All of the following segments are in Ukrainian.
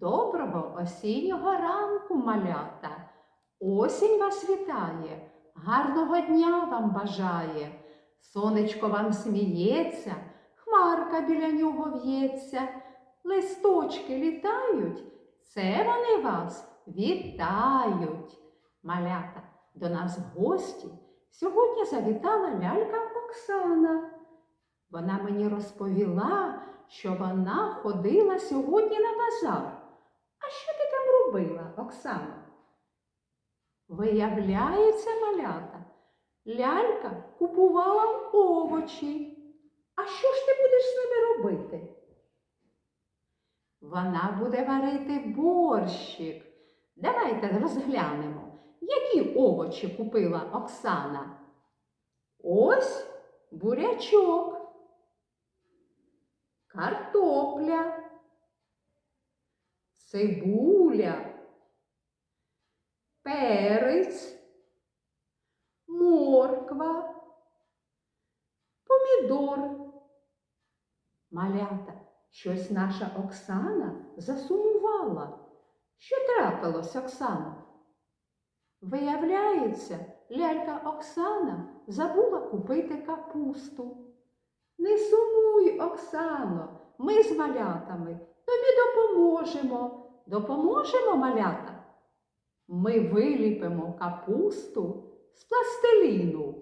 Доброго осіннього ранку, малята. Осінь вас вітає, гарного дня вам бажає. Сонечко вам сміється, хмарка біля нього в'ється, листочки літають, це вони вас вітають. Малята, до нас гості сьогодні завітала лялька Оксана. Вона мені розповіла, що вона ходила сьогодні на базар. Робила, Оксана? Виявляється, малята, лялька купувала овочі. А що ж ти будеш з ними робити? Вона буде варити борщик. Давайте розглянемо, які овочі купила Оксана. Ось бурячок, картопля, цибуля, перець, морква, помідор. Малята, щось наша Оксана засумувала. Що трапилось, Оксана? Виявляється, лялька Оксана забула купити капусту. Не сумуй, Оксано, ми з малятами тобі допоможемо. Допоможемо, малята. Ми виліпимо капусту з пластиліну.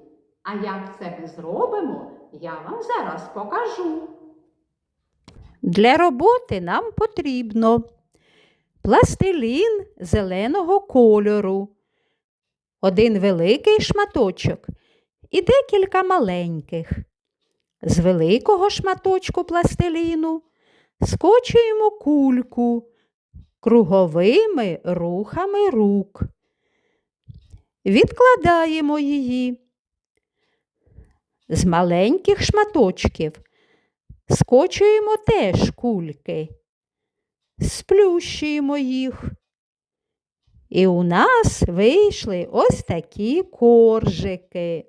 А як це ми зробимо, я вам зараз покажу. Для роботи нам потрібно пластилін зеленого кольору, один великий шматочок і декілька маленьких. З великого шматочку пластиліну скочуємо кульку круговими рухами рук. Відкладаємо її. З маленьких шматочків скочуємо теж кульки, сплющуємо їх. І у нас вийшли ось такі коржики.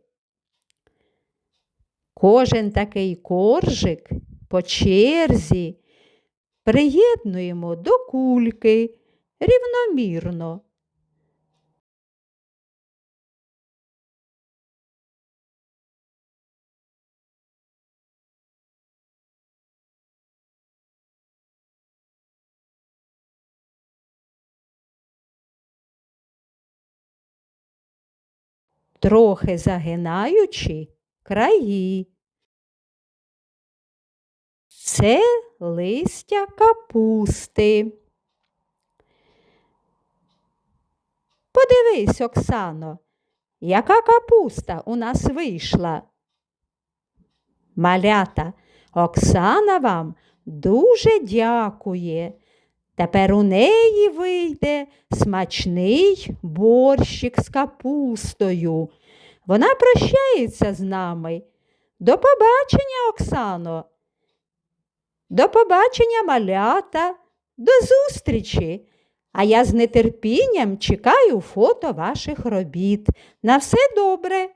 Кожен такий коржик по черзі приєднуємо до кульки рівномірно. трохи загинаючи краї. Це листя капусти. Подивись, Оксано, яка капуста у нас вийшла. Малята, Оксана вам дуже дякує. Тепер у неї вийде смачний борщик з капустою. Вона прощається з нами. До побачення, Оксано. До побачення, малята, до зустрічі. А я з нетерпінням чекаю фото ваших робіт. На все добре.